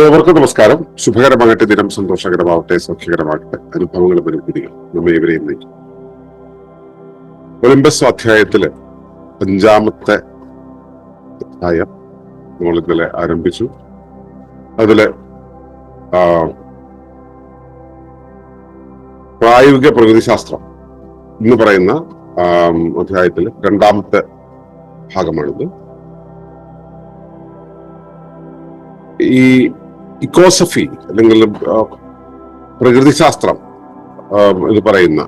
ഏവർക്കും നമസ്കാരം. ശുഭകരമാകട്ടെ. ദിനം സന്തോഷകരമാകട്ടെ സൗഖ്യകരമാകട്ടെ. അനുഭവങ്ങളും അനുഭൂതികളും നമ്മൾ ഇവരെയും നയിക്കും. ഒളിമ്പസ് അധ്യായത്തിൽ അഞ്ചാമത്തെ അധ്യായം നമ്മൾ ഇന്നലെ ആരംഭിച്ചു. അതിൽ പ്രായോഗിക പ്രകൃതിശാസ്ത്രം എന്ന് പറയുന്ന അധ്യായത്തിൽ രണ്ടാമത്തെ ഭാഗമാണിത്. ഈ ഇക്കോസഫി അല്ലെങ്കിൽ പ്രകൃതി പ്രകൃതിശാസ്ത്രം എന്ന് പറയുന്ന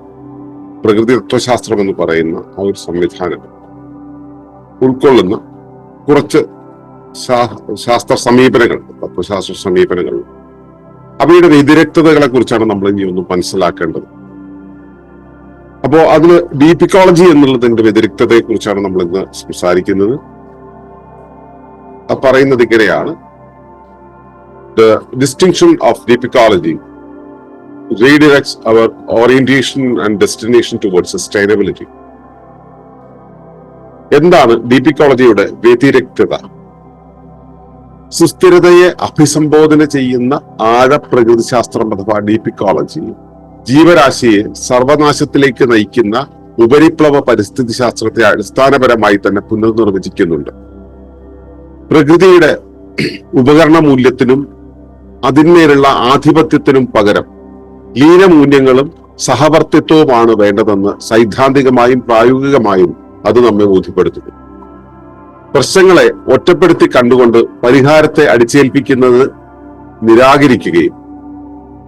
പ്രകൃതി തത്വശാസ്ത്രം എന്ന് പറയുന്ന ആ ഒരു സംവിധാനം ഉൾക്കൊള്ളുന്ന കുറച്ച് ശാസ്ത്ര സമീപനങ്ങൾ തത്വശാസ്ത്ര സമീപനങ്ങൾ. അവയുടെ വ്യതിരക്തതകളെ കുറിച്ചാണ് നമ്മൾ ഇനി ഒന്ന് മനസ്സിലാക്കേണ്ടത്. അപ്പോ അതിന് ഡീപിക്കോളജി എന്നുള്ളതിന്റെ വ്യതിരിക്തതയെ കുറിച്ചാണ് നമ്മൾ ഇന്ന് സംസാരിക്കുന്നത്. പറയുന്നത് ഇങ്ങനെയാണ്. The distinction of deep ecology redirects our orientation and destination towards sustainability. എന്താണ് ഡീപ് ഇക്കോളജിയുടെ വ്യതിരക്തത? സുസ്ഥിരതയെ അഭിസംബോധന ചെയ്യുന്ന ആഴപ്രകൃതിശാസ്ത്രം അഥവാ ഡീപ് ഇക്കോളജി ജീവരാശിയെ സർവനാശത്തിലേക്ക് നയിക്കുന്ന ഉപരിപ്ലവ പരിസ്ഥിതി ശാസ്ത്രത്തെ അടിസ്ഥാനപരമായി തന്നെ പുനർനിർവചിക്കുന്നുണ്ട്. പ്രകൃതിയുടെ ഉപകരണ മൂല്യത്തിനും അതിന്മേലുള്ള ആധിപത്യത്തിനും പകരം ലീനമൂല്യങ്ങളും സഹവർത്തിത്വവുമാണ് വേണ്ടതെന്ന് സൈദ്ധാന്തികമായും പ്രായോഗികമായും അത് നമ്മെ ബോധ്യപ്പെടുത്തുന്നു. പ്രശ്നങ്ങളെ ഒറ്റപ്പെടുത്തി കണ്ടുകൊണ്ട് പരിഹാരത്തെ അടിച്ചേൽപ്പിക്കുന്നത് നിരാകരിക്കുകയും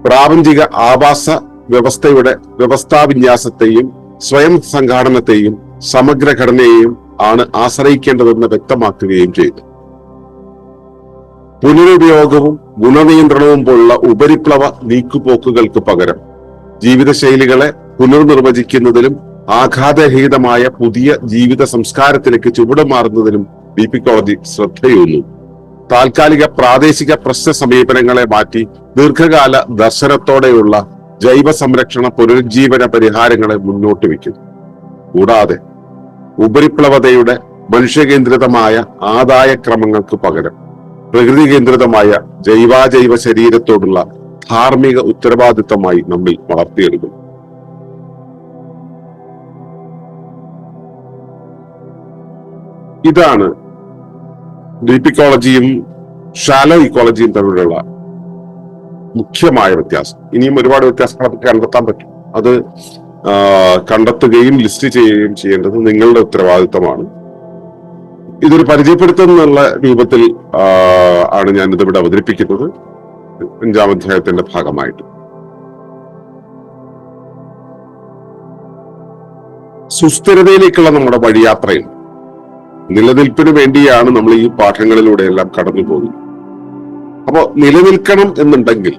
പ്രാപഞ്ചിക ആവാസ വ്യവസ്ഥയുടെ വ്യവസ്ഥാവിന്യാസത്തെയും സ്വയം സംഘാടനത്തെയും സമഗ്രഘടനയെയും ആണ് ആശ്രയിക്കേണ്ടതെന്ന് വ്യക്തമാക്കുകയും ചെയ്തു. പുനരുപയോഗവും ഗുണനിയന്ത്രണവും പോലുള്ള ഉപരിപ്ലവ നീക്കുപോക്കുകൾക്ക് പകരം ജീവിതശൈലികളെ പുനർനിർവചിക്കുന്നതിലും ആഘാതരഹിതമായ പുതിയ ജീവിത സംസ്കാരത്തിലേക്ക് ചുവടുമാറുന്നതിനും ബിപിക്കോളജി ശ്രദ്ധയൂന്നു താൽക്കാലിക പ്രാദേശിക പ്രശ്ന സമീപനങ്ങളെ മാറ്റി ദീർഘകാല ദർശനത്തോടെയുള്ള ജൈവ സംരക്ഷണ പുനരുജ്ജീവന പരിഹാരങ്ങളെ മുന്നോട്ട് വയ്ക്കുന്നു. കൂടാതെ ഉപരിപ്ലവതയുടെ മനുഷ്യകേന്ദ്രിതമായ ആദായ ക്രമങ്ങൾക്ക് പകരം പ്രകൃതി കേന്ദ്രിതമായ ജൈവാജൈവ ശരീരത്തോടുള്ള ധാർമ്മിക ഉത്തരവാദിത്തമായി നമ്മിൽ വളർത്തിയെടുക്കും. ഇതാണ് ഡീപ് ഇക്കോളജിയും ഷാലോ ഇക്കോളജിയും തമ്മിലുള്ള മുഖ്യമായ വ്യത്യാസം. ഇനിയും ഒരുപാട് വ്യത്യാസങ്ങൾ നമുക്ക് കണ്ടെത്താൻ പറ്റും. അത് കണ്ടെത്തുകയും ലിസ്റ്റ് ചെയ്യുകയും ചെയ്യേണ്ടത് നിങ്ങളുടെ ഉത്തരവാദിത്തമാണ് ഇതൊരു പരിചയപ്പെടുത്തൽ എന്നുള്ള രൂപത്തിൽ ആണ് ഞാൻ ഇതിവിടെ അവതരിപ്പിക്കുന്നത്. അഞ്ചാം അധ്യായത്തിന്റെ ഭാഗമായിട്ട്. സുസ്ഥിരതയിലേക്കുള്ള നമ്മുടെ വഴിയാത്രയിൽ നിലനിൽപ്പിന് വേണ്ടിയാണ് നമ്മൾ ഈ പാഠങ്ങളിലൂടെ എല്ലാം കടന്നു പോകുന്നത്. അപ്പോ നിലനിൽക്കണം എന്നുണ്ടെങ്കിൽ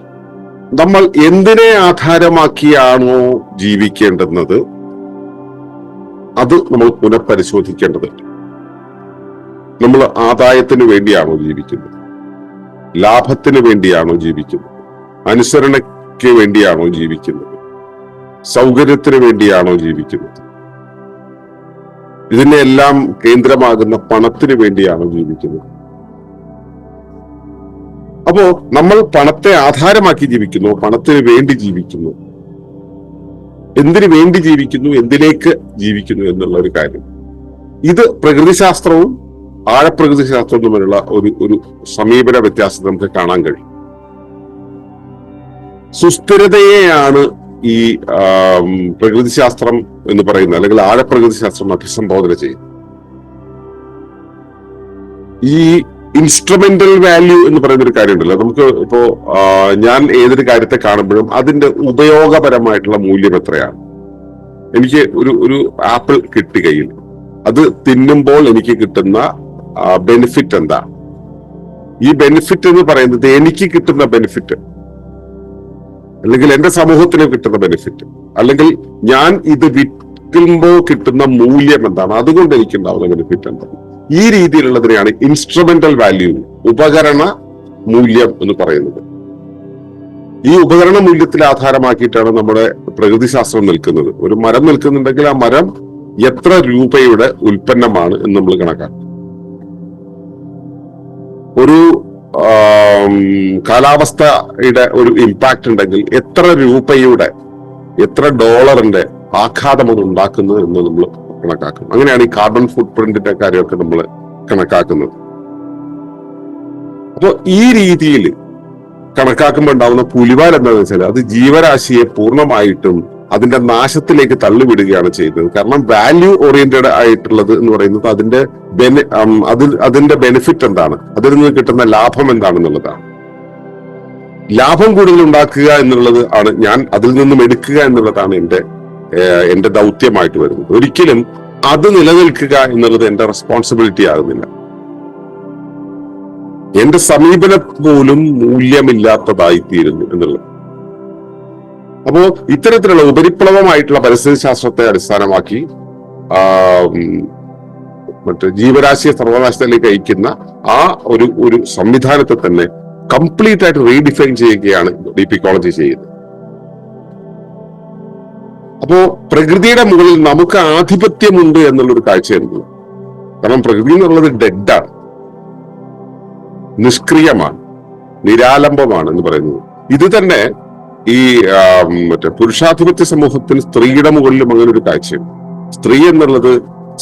നമ്മൾ എന്തിനെ ആധാരമാക്കിയാണോ ജീവിക്കേണ്ടുന്നത്? അത് നമ്മൾ പുനഃപരിശോധിക്കേണ്ടതുണ്ട്. നമ്മൾ ആദായത്തിന് വേണ്ടിയാണോ ജീവിക്കുന്നത്? ലാഭത്തിന് വേണ്ടിയാണോ ജീവിക്കുന്നത്? അനുസരണയ്ക്ക് വേണ്ടിയാണോ ജീവിക്കുന്നത്? സൗകര്യത്തിന് വേണ്ടിയാണോ ജീവിക്കുന്നത്? ഇതിനെ എല്ലാം കേന്ദ്രമാകുന്ന പണത്തിന് വേണ്ടിയാണോ ജീവിക്കുന്നത്? അപ്പോ നമ്മൾ പണത്തെ ആധാരമാക്കി ജീവിക്കുന്നു പണത്തിന് വേണ്ടി ജീവിക്കുന്നു. എന്തിനു വേണ്ടി ജീവിക്കുന്നു എന്തിലേക്ക് ജീവിക്കുന്നു എന്നുള്ള ഒരു കാര്യം. ഇത് പ്രകൃതിശാസ്ത്രവും ആഴപ്രകൃതിശാസ്ത്രവും തമ്മിലുള്ള ഒരു ഒരു സമീപന വ്യത്യാസം നമുക്ക് കാണാൻ കഴിയും. സുസ്ഥിരതയെയാണ് ഈ പ്രകൃതി പ്രകൃതിശാസ്ത്രം എന്ന് പറയുന്നത് അല്ലെങ്കിൽ ആഴപ്രകൃതി ശാസ്ത്രം അഭിസംബോധന ചെയ്യുന്നത്. ഈ ഇൻസ്ട്രുമെന്റൽ വാല്യൂ എന്ന് പറയുന്ന ഒരു കാര്യമുണ്ടല്ലോ. നമുക്ക് ഇപ്പോ ഞാൻ ഏതൊരു കാര്യത്തെ കാണുമ്പോഴും അതിന്റെ ഉപയോഗപരമായിട്ടുള്ള മൂല്യം എത്രയാണ്? എനിക്ക് ഒരു ഒരു ആപ്പിൾ കിട്ടി കയ്യിൽ അത് തിന്നുമ്പോൾ എനിക്ക് കിട്ടുന്ന ബെനിഫിറ്റ് എന്താ? ഈ ബെനിഫിറ്റ് എന്ന് പറയുന്നത് എനിക്ക് കിട്ടുന്ന ബെനിഫിറ്റ് അല്ലെങ്കിൽ എന്റെ സമൂഹത്തിന് കിട്ടുന്ന ബെനിഫിറ്റ് അല്ലെങ്കിൽ ഞാൻ ഇത് വിൽക്കുമ്പോൾ കിട്ടുന്ന മൂല്യം എന്താണ്? അതുകൊണ്ട് എനിക്കുണ്ടാവുന്ന ബെനിഫിറ്റ് എന്താണ്? ഈ രീതിയിലുള്ളതിനെയാണ് ഇൻസ്ട്രുമെന്റൽ വാല്യൂ ഉപകരണ മൂല്യം എന്ന് പറയുന്നത്. ഈ ഉപകരണ മൂല്യത്തിൽ ആധാരമാക്കിയിട്ടാണ് നമ്മുടെ പ്രകൃതിശാസ്ത്രം നിൽക്കുന്നത്. ഒരു മരം നിൽക്കുന്നുണ്ടെങ്കിൽ ആ മരം എത്ര രൂപയുടെ ഉൽപ്പന്നമാണ് എന്ന് നമ്മൾ കണക്കാക്കും. ഒരു കാലാവസ്ഥയുടെ ഒരു ഇമ്പാക്ട് ഉണ്ടെങ്കിൽ എത്ര രൂപയുടെ എത്ര ഡോളറിന്റെ ആഘാതം അത് ഉണ്ടാക്കുന്നത് എന്ന് നമ്മൾ കണക്കാക്കും. അങ്ങനെയാണ് ഈ കാർബൺ ഫുട് പ്രിന്റിന്റെ കാര്യമൊക്കെ നമ്മൾ കണക്കാക്കുന്നത്. അപ്പൊ ഈ രീതിയിൽ കണക്കാക്കുമ്പോൾ ഉണ്ടാവുന്ന പുലിവാൽ എന്താണെന്ന് വെച്ചാൽ അത് ജീവരാശിയെ പൂർണമായിട്ടും അതിന്റെ നാശത്തിലേക്ക് തള്ളിവിടുകയാണ് ചെയ്യുന്നത്. കാരണം വാല്യൂ ഓറിയന്റഡ് ആയിട്ടുള്ളത് എന്ന് പറയുന്നത് അതിന്റെ അതിൽ അതിന്റെ ബെനിഫിറ്റ് എന്താണ്? അതിൽ നിന്ന് കിട്ടുന്ന ലാഭം എന്താണെന്നുള്ളതാണ് ലാഭം കൂടുതൽ ഉണ്ടാക്കുക എന്നുള്ളത് ആണ് ഞാൻ അതിൽ നിന്നും എടുക്കുക എന്നുള്ളതാണ് എന്റെ എന്റെ ദൗത്യമായിട്ട് വരുന്നത്. ഒരിക്കലും അത് നിലനിൽക്കുക എന്നുള്ളത് എന്റെ റെസ്പോൺസിബിലിറ്റി ആകുന്നില്ല. എന്റെ സമീപനം പോലും മൂല്യമില്ലാത്തതായി തീരുന്നു എന്നുള്ളത്. അപ്പോ ഇത്തരത്തിലുള്ള ഉപരിപ്ലവമായിട്ടുള്ള പരിസ്ഥിതി ശാസ്ത്രത്തെ അടിസ്ഥാനമാക്കി മറ്റേ ജീവരാശിയെ സർവനാശത്തിലേക്ക് അയക്കുന്ന ആ ഒരു ഒരു സംവിധാനത്തെ തന്നെ കംപ്ലീറ്റ് ആയിട്ട് റീഡിഫൈൻ ചെയ്യുകയാണ് ഡി പി കോളേജ് ചെയ്യുന്നത്. അപ്പോ പ്രകൃതിയുടെ മുകളിൽ നമുക്ക് ആധിപത്യമുണ്ട് എന്നുള്ളൊരു കാഴ്ചയായിരുന്നു കാരണം പ്രകൃതി എന്നുള്ളത് ഡെഡാണ് നിഷ്ക്രിയമാണ്. നിരാലംബമാണ് എന്ന് പറയുന്നത്. ഇത് തന്നെ ഈ മറ്റേ പുരുഷാധിപത്യ സമൂഹത്തിന് സ്ത്രീയുടെ മുകളിലും അങ്ങനെ ഒരു കാഴ്ചയുണ്ട് സ്ത്രീ എന്നുള്ളത്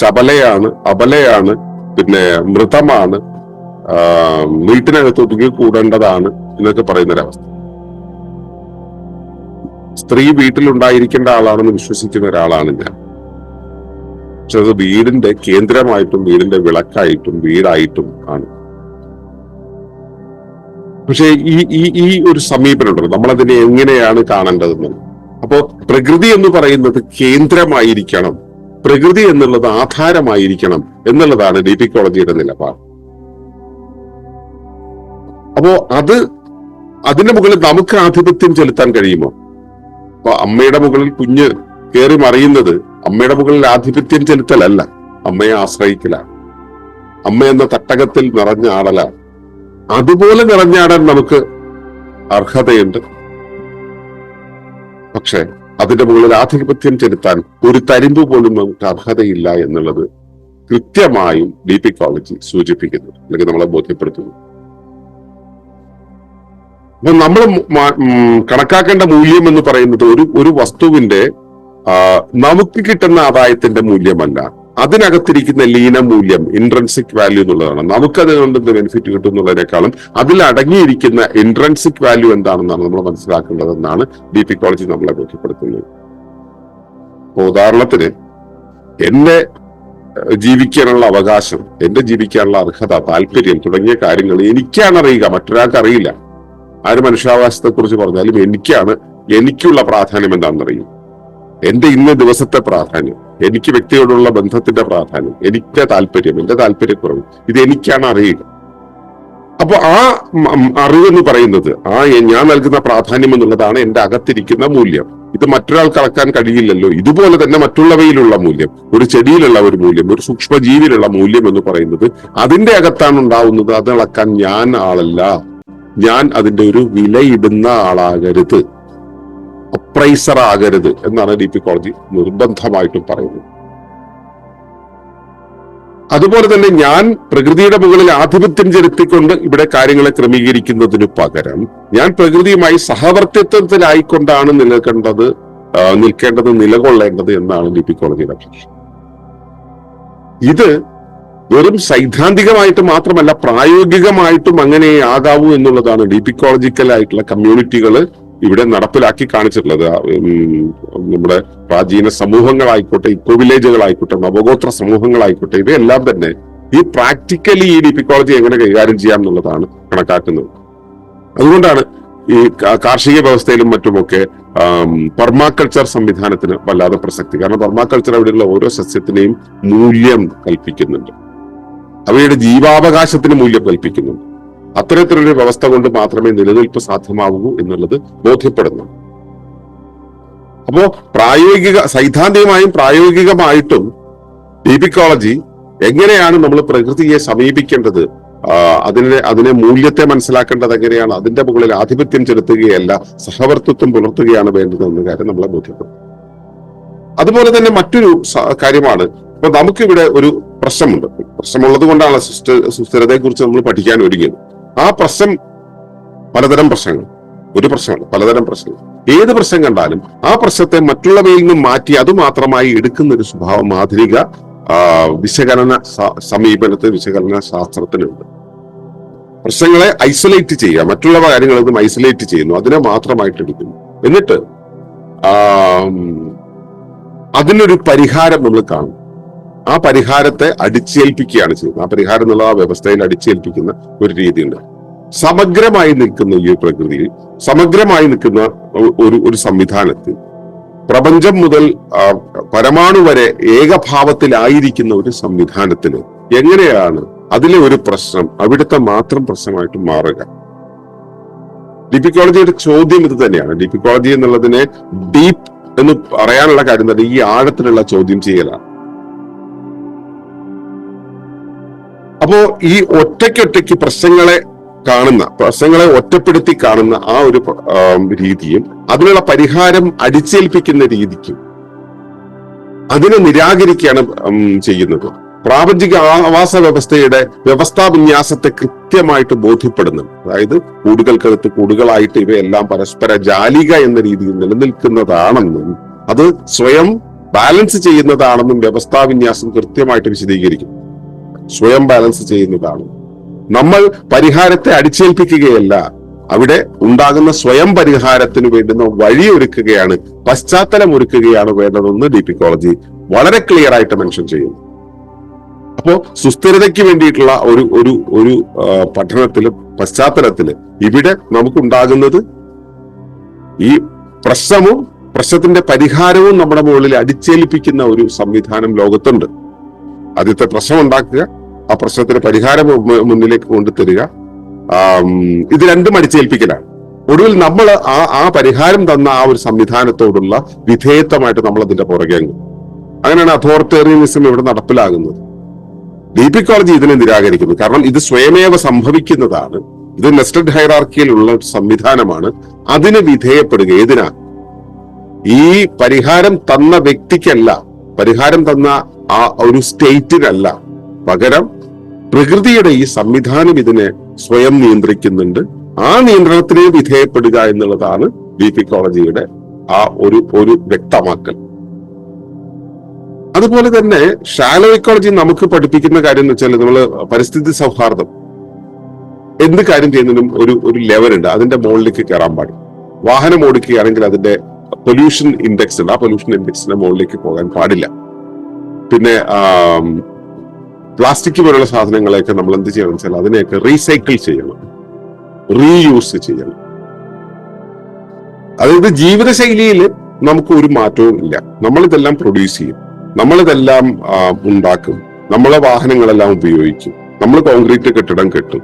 ചപലയാണ് അബലയാണ് പിന്നെ മൃതമാണ് വീട്ടിനകത്ത് ഒതുങ്ങി കൂടേണ്ടതാണ് എന്നൊക്കെ പറയുന്ന ഒരവസ്ഥ സ്ത്രീ വീട്ടിലുണ്ടായിരിക്കേണ്ട ആളാണെന്ന് വിശ്വസിക്കുന്ന ഒരാളാണ് ഞാൻ. പക്ഷെ അത് വീടിന്റെ കേന്ദ്രമായിട്ടും വീടിന്റെ വിളക്കായിട്ടും വീടായിട്ടും ആണ്. പക്ഷെ ഈ ഈ ഈ ഒരു സമീപനം ഉണ്ടല്ലോ നമ്മളതിനെ എങ്ങനെയാണ് കാണേണ്ടതെന്ന്. അപ്പോ പ്രകൃതി എന്ന് പറയുന്നത് കേന്ദ്രമായിരിക്കണം. പ്രകൃതി എന്നുള്ളത് ആധാരമായിരിക്കണം എന്നുള്ളതാണ് ഡിപിക്കോളജിയുടെ നിലപാട്. അപ്പോ അത് അതിന്റെ മുകളിൽ നമുക്ക് ആധിപത്യം ചെലുത്താൻ കഴിയുമോ? അപ്പൊ അമ്മയുടെ മുകളിൽ കുഞ്ഞ് കയറി മറിയുന്നത് അമ്മയുടെ മുകളിൽ ആധിപത്യം ചെലുത്തലല്ല അമ്മയെ ആശ്രയിക്കലാണ്. അമ്മ എന്ന തട്ടകത്തിൽ നിറഞ്ഞ ആളലാണ്. അതുപോലെ നിറഞ്ഞാടാൻ നമുക്ക് അർഹതയുണ്ട്. പക്ഷെ അതിന്റെ മുകളിൽ ആധിപത്യം ചെലുത്താൻ ഒരു തരിമ്പ് പോലും നമുക്ക് അർഹതയില്ല എന്നുള്ളത് കൃത്യമായും ഡീപിക്കോളജി സൂചിപ്പിക്കുന്നു. അല്ലെങ്കിൽ നമ്മളെ ബോധ്യപ്പെടുത്തുന്നു. അപ്പൊ നമ്മൾ കണക്കാക്കേണ്ട മൂല്യം എന്ന് പറയുന്നത് ഒരു ഒരു വസ്തുവിന്റെ നമുക്ക് കിട്ടുന്ന ആദായത്തിന്റെ മൂല്യമല്ല. അതിനകത്തിരിക്കുന്ന ലീന മൂല്യം ഇൻട്രൻസിക് വാല്യൂ എന്നുള്ളതാണ്. നമുക്കത് കൊണ്ട് എന്ത് ബെനിഫിറ്റ് കിട്ടും എന്നുള്ളതിനേക്കാളും അതിൽ അടങ്ങിയിരിക്കുന്ന ഇൻട്രൻസിക് വാല്യൂ എന്താണെന്നാണ് നമ്മൾ മനസ്സിലാക്കേണ്ടതെന്നാണ് ഡീപിക്കോളജി നമ്മളെ ബോധ്യപ്പെടുത്തുന്നത്. ഉദാഹരണത്തിന് എന്റെ ജീവിക്കാനുള്ള അവകാശം എന്റെ ജീവിക്കാനുള്ള അർഹത താല്പര്യം തുടങ്ങിയ കാര്യങ്ങൾ എനിക്കാണ് അറിയുക മറ്റൊരാൾക്ക് അറിയില്ല ആര് മനുഷ്യാവകാശത്തെ കുറിച്ച് പറഞ്ഞാലും എനിക്കാണ് എനിക്കുള്ള പ്രാധാന്യം എന്താണെന്ന് അറിയും എന്റെ ഇന്ന ദിവസത്തെ പ്രാധാന്യം എനിക്ക് വ്യക്തിയോടുള്ള ബന്ധത്തിന്റെ പ്രാധാന്യം എനിക്ക് താല്പര്യം എന്റെ താല്പര്യക്കുറവ് ഇത് എനിക്കാണ് അറിയുക. അപ്പൊ ആ അറിവെന്ന് പറയുന്നത് ആ ഞാൻ നൽകുന്ന പ്രാധാന്യം എന്നുള്ളതാണ് എന്റെ അകത്തിരിക്കുന്ന മൂല്യം. ഇത് മറ്റൊരാൾക്ക് അളക്കാൻ കഴിയില്ലല്ലോ ഇതുപോലെ തന്നെ മറ്റുള്ളവയിലുള്ള മൂല്യം ഒരു ചെടിയിലുള്ള ഒരു മൂല്യം ഒരു സൂക്ഷ്മജീവിയിലുള്ള മൂല്യം എന്ന് പറയുന്നത് അതിന്റെ അകത്താണ് ഉണ്ടാവുന്നത്. അത് അളക്കാൻ ഞാൻ ആളല്ല. ഞാൻ അതിന്റെ ഒരു വിലയിടുന്ന ആളാകരുത്. അപ്രൈസർ ആകരുത് എന്നാണ് ഡി പി കോളേജ് നിർബന്ധമായിട്ടും പറയുന്നത്. അതുപോലെ തന്നെ ഞാൻ പ്രകൃതിയുടെ മുകളിൽ ആധിപത്യം ചെലുത്തിക്കൊണ്ട് ഇവിടെ കാര്യങ്ങളെ ക്രമീകരിക്കുന്നതിനു പകരം ഞാൻ പ്രകൃതിയുമായി സഹവർത്തിത്വത്തിലായിക്കൊണ്ടാണ് നിലക്കേണ്ടത് നിൽക്കേണ്ടത് നിലകൊള്ളേണ്ടത് എന്നാണ് ഡി പി പക്ഷം ഇത് വെറും സൈദ്ധാന്തികമായിട്ട് മാത്രമല്ല പ്രായോഗികമായിട്ടും അങ്ങനെ ആകാവൂ എന്നുള്ളതാണ് ഡീപിക്കോളജിക്കൽ ആയിട്ടുള്ള കമ്മ്യൂണിറ്റികൾ ഇവിടെ നടപ്പിലാക്കി കാണിച്ചിട്ടുള്ളത് നമ്മുടെ പ്രാചീന സമൂഹങ്ങളായിക്കോട്ടെ ഇക്കോ വില്ലേജുകളായിക്കോട്ടെ നവഗോത്ര സമൂഹങ്ങളായിക്കോട്ടെ ഇവയെല്ലാം തന്നെ ഈ പ്രാക്ടിക്കലി ഈ ഡിപ്പിക്കോളജി എങ്ങനെ കൈകാര്യം ചെയ്യാം എന്നുള്ളതാണ് കണക്കാക്കുന്നത്. അതുകൊണ്ടാണ് ഈ കാർഷിക വ്യവസ്ഥയിലും മറ്റുമൊക്കെ പെർമാകൾച്ചർ സംവിധാനത്തിന് വല്ലാതെ പ്രസക്തി. കാരണം പെർമാകൾച്ചർ അവിടെയുള്ള ഓരോ സസ്യത്തിനെയും മൂല്യം കൽപ്പിക്കുന്നുണ്ട്. അവയുടെ ജീവാവകാശത്തിന് മൂല്യം കൽപ്പിക്കുന്നുണ്ട്. അത്തരത്തിലൊരു വ്യവസ്ഥ കൊണ്ട് മാത്രമേ നിലനിൽപ്പ് സാധ്യമാവൂ എന്നുള്ളത് ബോധ്യപ്പെടുന്നു. അപ്പോ പ്രായോഗിക സൈദ്ധാന്തികമായും പ്രായോഗികമായിട്ടും ഡീപിക്കോളജി എങ്ങനെയാണ് നമ്മൾ പ്രകൃതിയെ സമീപിക്കേണ്ടത്? അതിനെ അതിനെ മൂല്യത്തെ മനസ്സിലാക്കേണ്ടത് എങ്ങനെയാണ്? അതിന്റെ മുകളിൽ ആധിപത്യം ചെലുത്തുകയല്ല സഹവർത്തിത്വം പുലർത്തുകയാണ് വേണ്ടത് എന്ന കാര്യം നമ്മളെ ബോധ്യപ്പെടും അതുപോലെ തന്നെ മറ്റൊരു കാര്യമാണ്. ഇപ്പൊ നമുക്കിവിടെ ഒരു പ്രശ്നമുണ്ട്. പ്രശ്നമുള്ളത് കൊണ്ടാണ് സുസ്ഥ സുസ്ഥിരതയെ കുറിച്ച് നമ്മൾ പഠിക്കാൻ ഒരുങ്ങിയത്. ആ പ്രശ്നം പലതരം പ്രശ്നങ്ങൾ. ഒരു പ്രശ്നമല്ല പലതരം പ്രശ്നങ്ങൾ. ഏത് പ്രശ്നം കണ്ടാലും ആ പ്രശ്നത്തെ മറ്റുള്ളവയിൽ നിന്നും മാറ്റി അതുമാത്രമായി എടുക്കുന്ന ഒരു സ്വഭാവം ആധുനിക വിശകലന സമീപനത്തിൽ സമീപനത്തെ വിശകലന ശാസ്ത്രത്തിനുണ്ട് പ്രശ്നങ്ങളെ ഐസൊലേറ്റ് ചെയ്യുക മറ്റുള്ള കാര്യങ്ങളൊന്നും ഐസൊലേറ്റ് ചെയ്യുന്നു അതിനെ മാത്രമായിട്ട് എടുക്കുന്നു. എന്നിട്ട് അതിനൊരു പരിഹാരം നമ്മൾ കാണും. ആ പരിഹാരത്തെ അടിച്ചേൽപ്പിക്കുകയാണ് ചെയ്യുന്നത്. ആ പരിഹാരം എന്നുള്ള ആ വ്യവസ്ഥയിൽ അടിച്ചേൽപ്പിക്കുന്ന ഒരു രീതിയുണ്ട്. സമഗ്രമായി നിൽക്കുന്ന ഈ പ്രകൃതിയിൽ സമഗ്രമായി നിൽക്കുന്ന ഒരു ഒരു സംവിധാനത്തിൽ പ്രപഞ്ചം മുതൽ പരമാണു വരെ ഏകഭാവത്തിലായിരിക്കുന്ന ഒരു സംവിധാനത്തിന് എങ്ങനെയാണ് അതിലെ ഒരു പ്രശ്നം അവിടുത്തെ മാത്രം പ്രശ്നമായിട്ട് മാറുക? ഡിപ്പിക്കോളജിയുടെ ചോദ്യം ഇത് തന്നെയാണ്. ഡിപ്പിക്കോളജി എന്നുള്ളതിനെ ഡീപ്പ് എന്ന് പറയാനുള്ള കാര്യം തന്നെ ഈ ആഴത്തിലുള്ള ചോദ്യം ചെയ്യലാണ്. അപ്പോ ഈ ഒറ്റയ്ക്കൊറ്റയ്ക്ക് പ്രശ്നങ്ങളെ കാണുന്ന പ്രശ്നങ്ങളെ ഒറ്റപ്പെടുത്തി കാണുന്ന ആ ഒരു രീതിയും അതിനുള്ള പരിഹാരം അടിച്ചേൽപ്പിക്കുന്ന രീതിക്കും അതിനെ നിരാകരിക്കുകയാണ് ചെയ്യുന്നത്. പ്രാപഞ്ചിക ആവാസ വ്യവസ്ഥയുടെ വ്യവസ്ഥാ വിന്യാസത്തെ കൃത്യമായിട്ട് ബോധ്യപ്പെടുന്നു അതായത് കൂടുകൾക്കകത്ത് കൂടുകളായിട്ട് ഇവയെല്ലാം പരസ്പര ജാലിക എന്ന രീതിയിൽ നിലനിൽക്കുന്നതാണെന്നും അത് സ്വയം ബാലൻസ് ചെയ്യുന്നതാണെന്നും വ്യവസ്ഥാ വിന്യാസം കൃത്യമായിട്ട് വിശദീകരിക്കും. സ്വയം ബാലൻസ് ചെയ്യുന്നതാണ് നമ്മൾ പരിഹാരത്തെ അടിച്ചേൽപ്പിക്കുകയല്ല അവിടെ ഉണ്ടാകുന്ന സ്വയം പരിഹാരത്തിന് വേണ്ടുന്ന വഴി ഒരുക്കുകയാണ് പശ്ചാത്തലം ഒരുക്കുകയാണ് വേണ്ടതെന്ന് ഡിപ്പിക്കോളജി വളരെ ക്ലിയർ ആയിട്ട് മെൻഷൻ ചെയ്യുന്നു. അപ്പോ സുസ്ഥിരതയ്ക്ക് വേണ്ടിയിട്ടുള്ള ഒരു ഒരു ഒരു പഠനത്തിൽ പശ്ചാത്തലത്തിൽ ഇവിടെ നമുക്കുണ്ടാകുന്നത് ഈ പ്രശ്നവും പ്രശ്നത്തിന്റെ പരിഹാരവും നമ്മുടെ മുകളിൽ അടിച്ചേൽപ്പിക്കുന്ന ഒരു സംവിധാനം ലോകത്തുണ്ട്. ആദ്യത്തെ പ്രശ്നം ഉണ്ടാക്കുക. ആ പ്രശ്നത്തിന് പരിഹാരം മുന്നിലേക്ക് കൊണ്ടുതരിക. ഇത് രണ്ടും അടിച്ചേൽപ്പിക്കലാണ്. ഒടുവിൽ നമ്മൾ ആ ആ പരിഹാരം തന്ന ആ ഒരു സംവിധാനത്തോടുള്ള വിധേയത്വമായിട്ട് നമ്മൾ അതിന്റെ പുറകെ അങ്ങ് അങ്ങനെയാണ് അതോറിറ്റേറിയനിസം ഇവിടെ നടപ്പിലാകുന്നത്. ഡീപിക്കോളജി ഇതിനെ നിരാകരിക്കുന്നു. കാരണം ഇത് സ്വയമേവ സംഭവിക്കുന്നതാണ്. ഇത് നെസ്റ്റഡ് ഹൈറാർക്കിയിലുള്ള സംവിധാനമാണ്. അതിന് വിധേയപ്പെടുക. ഏതിനാ? ഈ പരിഹാരം തന്ന വ്യക്തിക്കല്ല പരിഹാരം തന്ന ആ ഒരു സ്റ്റേറ്റിനല്ല. പകരം പ്രകൃതിയുടെ ഈ സംവിധാനം ഇതിനെ സ്വയം നിയന്ത്രിക്കുന്നുണ്ട്. ആ നിയന്ത്രണത്തിന് വിധേയപ്പെടുക എന്നുള്ളതാണ് ഡീപിക്കോളജിയുടെ ആ ഒരു ഒരു വ്യക്തമാക്കൽ. അതുപോലെ തന്നെ ഷാലോ ഇക്കോളജി നമുക്ക് പഠിപ്പിക്കുന്ന കാര്യം എന്ന് വെച്ചാൽ നമ്മൾ പരിസ്ഥിതി സൗഹാർദ്ദം. എന്ത് കാര്യം ചെയ്യുന്നതിനും ഒരു ഒരു ലെവലുണ്ട് അതിന്റെ മുകളിലേക്ക് കയറാൻ പാടില്ല. വാഹനം ഓടിക്കുകയാണെങ്കിൽ അതിന്റെ പൊല്യൂഷൻ ഇൻഡെക്സ് ഉണ്ട് ആ പൊല്യൂഷൻ ഇൻഡെക്സിന്റെ മുകളിലേക്ക് പോകാൻ പാടില്ല. പിന്നെ പ്ലാസ്റ്റിക് പോലുള്ള സാധനങ്ങളെയൊക്കെ നമ്മൾ എന്ത് ചെയ്യണം വെച്ചാൽ അതിനെയൊക്കെ റീസൈക്കിൾ ചെയ്യണം. റീയൂസ് ചെയ്യണം. അതായത് ജീവിതശൈലിയിൽ നമുക്ക് ഒരു മാറ്റവും ഇല്ല. നമ്മളിതെല്ലാം പ്രൊഡ്യൂസ് ചെയ്യും. നമ്മളിതെല്ലാം ഉണ്ടാക്കും. നമ്മളെ വാഹനങ്ങളെല്ലാം ഉപയോഗിക്കും. നമ്മൾ കോൺക്രീറ്റ് കെട്ടിടം കെട്ടും.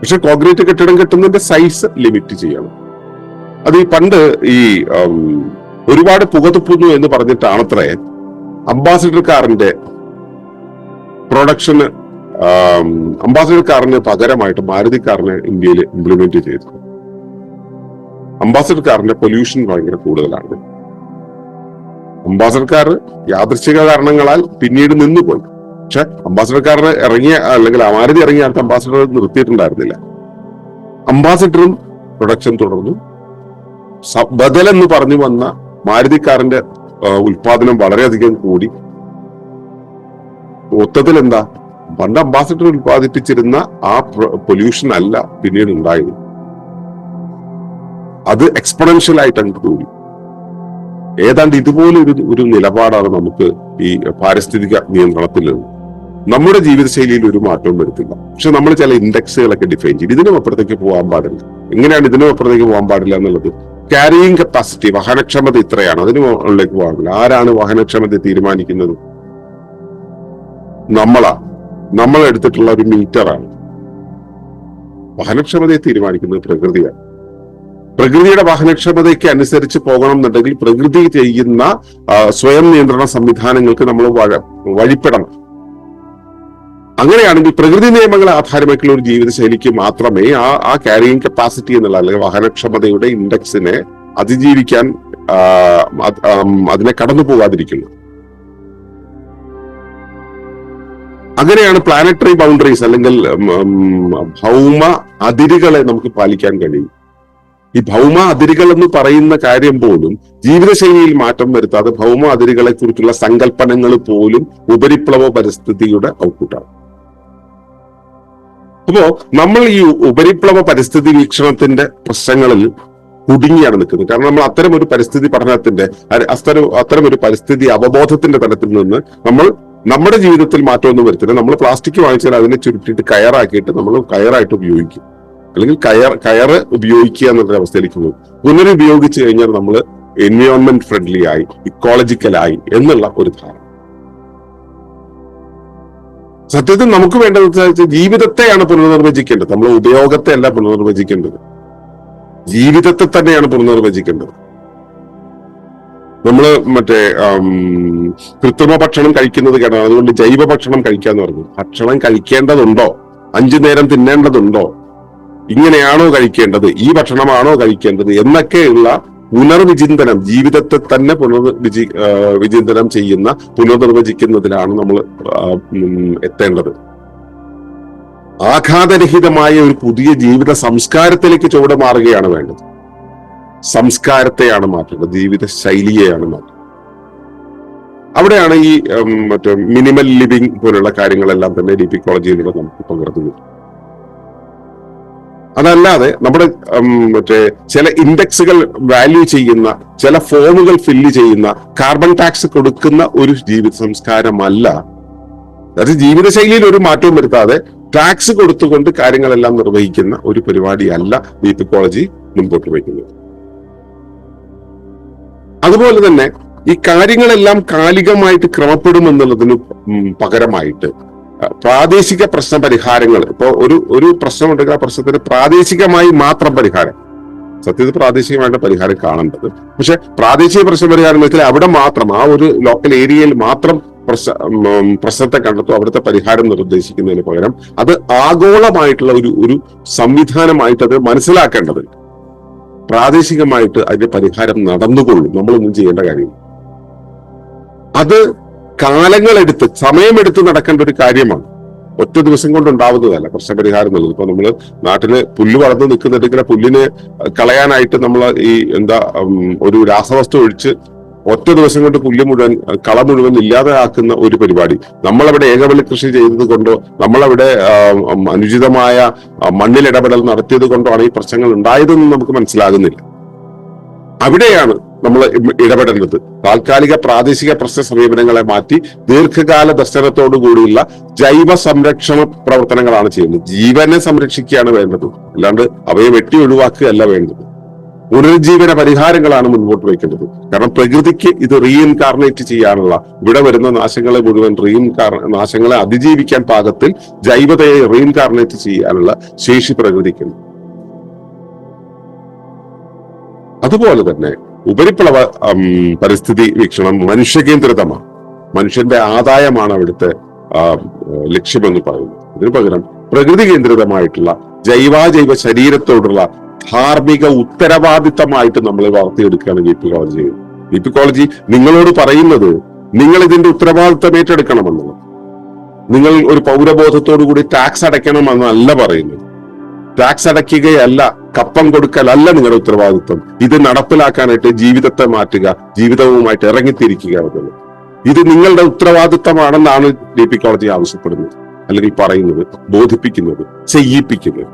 പക്ഷെ കോൺക്രീറ്റ് കെട്ടിടം കെട്ടുന്നതിന്റെ സൈസ് ലിമിറ്റ് ചെയ്യണം. അത് ഈ പണ്ട് ഈ ഒരുപാട് പുകതുപ്പുന്നു എന്ന് പറഞ്ഞിട്ടാണത്രേ അംബാസിഡർ കാറിന്റെ പ്രൊഡക്ഷന് അംബാസിഡർ കാറിന് പകരമായിട്ട് മാരുതി കാറിനെ ഇന്ത്യയിൽ ഇംപ്ലിമെന്റ് ചെയ്തു അംബാസിഡർ കാറിന്റെ പൊല്യൂഷൻ ഭയങ്കര കൂടുതലാണ്. അംബാസിഡർ കാർ യാദൃശ്ചിക കാരണങ്ങളാൽ പിന്നീട് നിന്നുപോയി. പക്ഷെ അംബാസിഡർ കാറിന് ഇറങ്ങിയ അല്ലെങ്കിൽ മാരുതി ഇറങ്ങിയ അടുത്ത് അംബാസിഡർ നിർത്തിയിട്ടുണ്ടായിരുന്നില്ല. അംബാസിഡറും പ്രൊഡക്ഷൻ തുടർന്നു. ബദൽ എന്ന് പറഞ്ഞു വന്ന മാരുതിക്കാരന്റെ ഉൽപാദനം വളരെയധികം കൂടി. മൊത്തത്തിൽ എന്താ പണ്ട് അംബാസിഡർ ഉൽപ്പാദിപ്പിച്ചിരുന്ന ആ പൊല്യൂഷൻ അല്ല പിന്നീട് ഉണ്ടായത്. അത് എക്സ്പൊണൻഷ്യൽ ആയിട്ട് അങ്ങ് കൂടി. ഏതാണ്ട് ഇതുപോലെ ഒരു ഒരു നിലപാടാണ് നമുക്ക് ഈ പാരിസ്ഥിതിക നിയന്ത്രണത്തിൽ. നമ്മുടെ ജീവിതശൈലിയിൽ ഒരു മാറ്റവും വരുത്തില്ല. പക്ഷെ നമ്മൾ ചില ഇൻഡെക്സുകളൊക്കെ ഡിഫൈൻ ചെയ്യും. ഇതിനും അപ്പുറത്തേക്ക് പോകാൻ പാടില്ല. എങ്ങനെയാണ് ഇതിനും അപ്പുറത്തേക്ക് പോകാൻ പാടില്ല എന്നുള്ളത് ക്യാരിയിങ് കപ്പാസിറ്റി വാഹനക്ഷമത ഇത്രയാണ്. അതിന് മുകളിലേക്ക് പോകാറില്ല. ആരാണ് വാഹനക്ഷമത തീരുമാനിക്കുന്നത്? നമ്മളാ. നമ്മൾ എടുത്തിട്ടുള്ള ഒരു മീറ്ററാണ് വാഹനക്ഷമതയെ തീരുമാനിക്കുന്നത് പ്രകൃതിയാണ്. പ്രകൃതിയുടെ വാഹനക്ഷമതയ്ക്ക് അനുസരിച്ച് പോകണം എന്നുണ്ടെങ്കിൽ പ്രകൃതി ചെയ്യുന്ന സ്വയം നിയന്ത്രണ സംവിധാനങ്ങൾക്ക് നമ്മൾ വഴ- വഴിപ്പെടണം. അങ്ങനെയാണെങ്കിൽ പ്രകൃതി നിയമങ്ങളെ ആധാരമായിട്ടുള്ള ഒരു ജീവിതശൈലിക്ക് മാത്രമേ ആ ആ ക്യാരിയിങ് കപ്പാസിറ്റി എന്നുള്ള അല്ലെങ്കിൽ വാഹനക്ഷമതയുടെ ഇൻഡെക്സിനെ അതിജീവിക്കാൻ അതിനെ കടന്നു പോകാതിരിക്കുന്നു അങ്ങനെയാണ് പ്ലാനറ്ററി ബൗണ്ടറീസ് അല്ലെങ്കിൽ ഭൗമ അതിരുകളെ നമുക്ക് പാലിക്കാൻ കഴിയും. ഈ ഭൗമ അതിരുകൾ എന്ന് പറയുന്ന കാര്യം പോലും ജീവിതശൈലിയിൽ മാറ്റം വരുത്താതെ ഭൗമ അതിരുകളെ കുറിച്ചുള്ള സങ്കല്പനങ്ങൾ പോലും ഉപരിപ്ലവ പരിസ്ഥിതിയുടെ ഔട്ട്പുട്ടാണ് അപ്പോ നമ്മൾ ഈ ഉപരിപ്ലവ പരിസ്ഥിതി വീക്ഷണത്തിന്റെ പ്രശ്നങ്ങളിൽ കുടുങ്ങിയാണ് നിൽക്കുന്നത്. കാരണം നമ്മൾ അത്തരം ഒരു പരിസ്ഥിതി പഠനത്തിന്റെ അത്തരം അത്തരം ഒരു പരിസ്ഥിതി അവബോധത്തിന്റെ തലത്തിൽ നിന്ന് നമ്മൾ നമ്മുടെ ജീവിതത്തിൽ മാറ്റമൊന്നും വരുത്തില്ല. നമ്മൾ പ്ലാസ്റ്റിക് വാങ്ങിച്ചാൽ അതിനെ ചുരുട്ടിയിട്ട് കയറാക്കിയിട്ട് നമ്മൾ കയറായിട്ട് ഉപയോഗിക്കും. അല്ലെങ്കിൽ കയർ കയറ് ഉപയോഗിക്കുക എന്നുള്ള അവസ്ഥയിലേക്ക് പോകും. പുനരുപയോഗിച്ച് കഴിഞ്ഞാൽ നമ്മൾ എൻവയോൺമെന്റ് ഫ്രണ്ട്ലി ആയി ഇക്കോളജിക്കലായി എന്നുള്ള ഒരു ധാരണ. സത്യത്തിൽ നമുക്ക് വേണ്ടത് ജീവിതത്തെയാണ് പുനർനിർവചിക്കേണ്ടത്. നമ്മൾ ഉപയോഗത്തെ അല്ല പുനർനിർവചിക്കേണ്ടത്. ജീവിതത്തെ തന്നെയാണ് പുനർനിർവചിക്കേണ്ടത്. നമ്മൾ മറ്റേ കൃത്രിമ ഭക്ഷണം കഴിക്കുന്നത് കേട്ടോ. അതുകൊണ്ട് ജൈവ ഭക്ഷണം കഴിക്കാന്ന് പറഞ്ഞു. ഭക്ഷണം കഴിക്കേണ്ടതുണ്ടോ? അഞ്ചു നേരം തിന്നേണ്ടതുണ്ടോ? ഇങ്ങനെയാണോ കഴിക്കേണ്ടത്? ഈ ഭക്ഷണമാണോ കഴിക്കേണ്ടത്? എന്നൊക്കെയുള്ള പുനർവിചിന്തനം ജീവിതത്തെ തന്നെ പുനർവിചി വിചിന്തനം ചെയ്യുന്ന പുനർനിർവചിക്കുന്നതിലാണ് നമ്മൾ എത്തേണ്ടത്. ആഘാതരഹിതമായ ഒരു പുതിയ ജീവിത സംസ്കാരത്തിലേക്ക് ചുവട് മാറുകയാണ് വേണ്ടത്. സംസ്കാരത്തെയാണ് മാറ്റേണ്ടത് ജീവിത ശൈലിയെയാണ് മാറ്റേണ്ടത്. അവിടെയാണ് ഈ മറ്റേ മിനിമൽ ലിവിംഗ് പോലുള്ള കാര്യങ്ങളെല്ലാം തന്നെ ഡി പി കോളേജിൽ നമുക്ക് പകർന്നു അതല്ലാതെ നമ്മുടെ മറ്റേ ചില ഇൻഡെക്സുകൾ വാല്യൂ ചെയ്യുന്ന ചില ഫോമുകൾ ഫില്ല് ചെയ്യുന്ന കാർബൺ ടാക്സ് കൊടുക്കുന്ന ഒരു ജീവിത സംസ്കാരമല്ല. അതായത് ജീവിതശൈലിയിൽ ഒരു മാറ്റവും വരുത്താതെ ടാക്സ് കൊടുത്തുകൊണ്ട് കാര്യങ്ങളെല്ലാം നിർവഹിക്കുന്ന ഒരു പരിപാടിയല്ല ബീപ്പ് കോളേജ് മുൻപോട്ട് വയ്ക്കുന്നത്. അതുപോലെ തന്നെ ഈ കാര്യങ്ങളെല്ലാം കാലികമായിട്ട് ക്രമപ്പെടുമെന്നുള്ളതിന് പകരമായിട്ട് പ്രാദേശിക പ്രശ്ന പരിഹാരങ്ങൾ. ഇപ്പോൾ ഒരു ഒരു പ്രശ്നം ഉണ്ടെങ്കിൽ ആ പ്രശ്നത്തിന് പ്രാദേശികമായി മാത്രം പരിഹാരം. സത്യത്തിൽ പ്രാദേശികമായിട്ട് പരിഹാരം കാണേണ്ടത്. പക്ഷെ പ്രാദേശിക പ്രശ്ന പരിഹാരം വെച്ചാൽ അവിടെ മാത്രം ആ ഒരു ലോക്കൽ ഏരിയയിൽ മാത്രം പ്രശ്ന പ്രശ്നത്തെ കണ്ടെത്തും അവിടുത്തെ പരിഹാരം നിർദ്ദേശിക്കുന്നതിന് പകരം അത് ആഗോളമായിട്ടുള്ള ഒരു ഒരു സംവിധാനമായിട്ട് അത് മനസ്സിലാക്കേണ്ടത്. പ്രാദേശികമായിട്ട് അതിന്റെ പരിഹാരം നടന്നുകൊള്ളും. നമ്മളൊന്നും ചെയ്യേണ്ട കാര്യം അത് കാലങ്ങളെടുത്ത് സമയമെടുത്ത് നടക്കേണ്ട ഒരു കാര്യമാണ്. ഒറ്റ ദിവസം കൊണ്ട് ഉണ്ടാവുന്നതല്ല പ്രശ്നപരിഹാരം എന്നുള്ളത്. ഇപ്പൊ നമ്മൾ നാട്ടിൽ പുല്ല് വളർന്നു നിൽക്കുന്നുണ്ടെങ്കിൽ പുല്ലിനെ കളയാനായിട്ട് നമ്മൾ ഈ എന്താ ഒരു രാസവസ്തു ഒഴിച്ച് ഒറ്റ ദിവസം കൊണ്ട് പുല്ല് മുഴുവൻ കള മുഴുവൻ ഇല്ലാതെയാക്കുന്ന ഒരു പരിപാടി. നമ്മളവിടെ ഏകവള്ളി കൃഷി ചെയ്തത് കൊണ്ടോ നമ്മളവിടെ അനുചിതമായ മണ്ണിലിടപെടൽ നടത്തിയത് കൊണ്ടോ ആണ് ഈ പ്രശ്നങ്ങൾ ഉണ്ടായതെന്ന് നമുക്ക് മനസ്സിലാകുന്നില്ല. അവിടെയാണ് നമ്മൾ ഇടപെടേണ്ടത് താൽക്കാലിക പ്രാദേശിക പ്രശ്ന സമീപനങ്ങളെ മാറ്റി ദീർഘകാല ദർശനത്തോടു കൂടിയുള്ള ജൈവ സംരക്ഷണ പ്രവർത്തനങ്ങളാണ് ചെയ്യുന്നത്. ജീവനെ സംരക്ഷിക്കുകയാണ് വേണ്ടത്. അല്ലാണ്ട് അവയെ വെട്ടി ഒഴിവാക്കുകയല്ല വേണ്ടത്. പുനരുജ്ജീവന പരിഹാരങ്ങളാണ് മുൻപോട്ട് വയ്ക്കേണ്ടത്. കാരണം പ്രകൃതിക്ക് ഇത് റീഇൻകാർണേറ്റ് ചെയ്യാനുള്ള ഇവിടെ വരുന്ന നാശങ്ങളെ മുഴുവൻ റീഇൻകാർ നാശങ്ങളെ അതിജീവിക്കാൻ പാകത്തിൽ ജൈവതയെ റീഇൻകാർണേറ്റ് ചെയ്യാനുള്ള ശേഷി പ്രകൃതിക്കുണ്ട് അതുപോലെ തന്നെ ഉപരിപ്ലവ പരിസ്ഥിതി വീക്ഷണം മനുഷ്യകേന്ദ്രിതമാണ്. മനുഷ്യന്റെ ആദായമാണ് അവിടുത്തെ ലക്ഷ്യമെന്ന് പറയുന്നത്. ഇതിനു പകരം പ്രകൃതി കേന്ദ്രിതമായിട്ടുള്ള ജൈവാജൈവ ശരീരത്തോടുള്ള ധാർമ്മിക ഉത്തരവാദിത്തമായിട്ട് നമ്മൾ വളർത്തിയെടുക്കുകയാണ് ജി പി കോളേജ് ചെയ്യുന്നത്. ജി പി കോളേജ് നിങ്ങളോട് പറയുന്നത് നിങ്ങൾ ഇതിന്റെ ഉത്തരവാദിത്തം ഏറ്റെടുക്കണമെന്നുള്ളത്. നിങ്ങൾ ഒരു പൗരബോധത്തോടു കൂടി ടാക്സ് അടയ്ക്കണമെന്നല്ല പറയുന്നത്. ടാക്സ് അടയ്ക്കുകയല്ല കപ്പം കൊടുക്കലല്ല നിങ്ങളുടെ ഉത്തരവാദിത്വം. ഇത് നടപ്പിലാക്കാനായിട്ട് ജീവിതത്തെ മാറ്റുക ജീവിതവുമായിട്ട് ഇറങ്ങിത്തിരിക്കുക എന്നുള്ളത്. ഇത് നിങ്ങളുടെ ഉത്തരവാദിത്തമാണെന്നാണ് ഡി പി കോളേജ് ആവശ്യപ്പെടുന്നത് അല്ലെങ്കിൽ പറയുന്നത് ബോധിപ്പിക്കുന്നത് ചെയ്യിപ്പിക്കുന്നത്.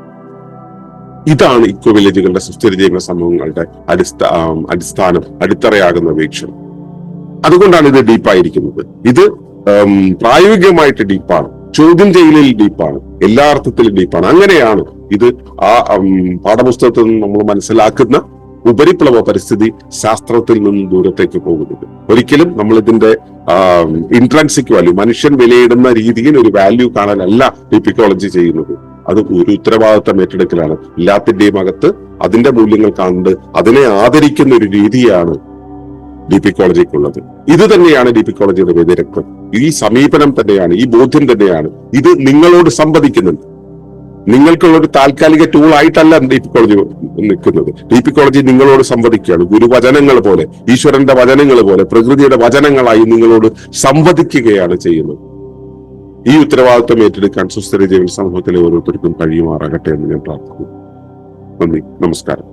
ഇതാണ് ഇക്കോ വില്ലേജുകളുടെ സുസ്ഥിര ജീവന സമൂഹങ്ങളുടെ അടിസ്ഥാ അടിസ്ഥാനം അടിത്തറയാകുന്ന വീക്ഷണം. അതുകൊണ്ടാണ് ഇത് ഡീപ്പായിരിക്കുന്നത്. ഇത് പ്രായോഗികമായിട്ട് ഡീപ്പാണ്. ചോദ്യം ചെയ്യലിൽ ഡീപ്പാണ്. എല്ലാ അർത്ഥത്തിലും ഡീപ്പാണ് അങ്ങനെയാണ് ഇത് ആ പാഠപുസ്തകത്തിൽ നിന്ന് നമ്മൾ മനസ്സിലാക്കുന്ന ഉപരിപ്ലവ പരിസ്ഥിതി ശാസ്ത്രത്തിൽ നിന്നും ദൂരത്തേക്ക് പോകുന്നത്. ഒരിക്കലും നമ്മൾ ഇതിന്റെ ഇൻട്രൻസിക് വാല്യൂ മനുഷ്യൻ വിലയിടുന്ന രീതിയിൽ ഒരു വാല്യൂ കാണാനല്ല ഡിപ്പിക്കോളജി ചെയ്യുന്നത്. അത് ഒരു ഉത്തരവാദിത്തം ഏറ്റെടുക്കലാണ്. എല്ലാത്തിന്റെയും അകത്ത് അതിന്റെ മൂല്യങ്ങൾ കാണുന്നത് അതിനെ ആദരിക്കുന്ന ഒരു രീതിയാണ് ഡി പി കോളേജിക്കുള്ളത് ഇത് തന്നെയാണ് ഡി പി കോളേജിയുടെ വ്യതിരക്തം. ഈ സമീപനം തന്നെയാണ് ഈ ബോധ്യം തന്നെയാണ്. ഇത് നിങ്ങളോട് സംവദിക്കുന്നുണ്ട്. നിങ്ങൾക്കുള്ള ഒരു താൽക്കാലിക ടൂൾ ആയിട്ടല്ല ഡി പി കോളേജ് നിൽക്കുന്നത്. ഡി പി കോളേജ് നിങ്ങളോട് സംവദിക്കുകയാണ്. ഗുരുവചനങ്ങൾ പോലെ ഈശ്വരന്റെ വചനങ്ങൾ പോലെ പ്രകൃതിയുടെ വചനങ്ങളായി നിങ്ങളോട് സംവദിക്കുകയാണ് ചെയ്യുന്നത്. ഈ ഉത്തരവാദിത്വം ഏറ്റെടുക്കാൻ സുസ്ഥിര ജീവിത സമൂഹത്തിലെ ഓരോരുത്തർക്കും കഴിയുമാറാകട്ടെ എന്ന് ഞാൻ പ്രാർത്ഥിക്കുന്നു. നന്ദി. നമസ്കാരം.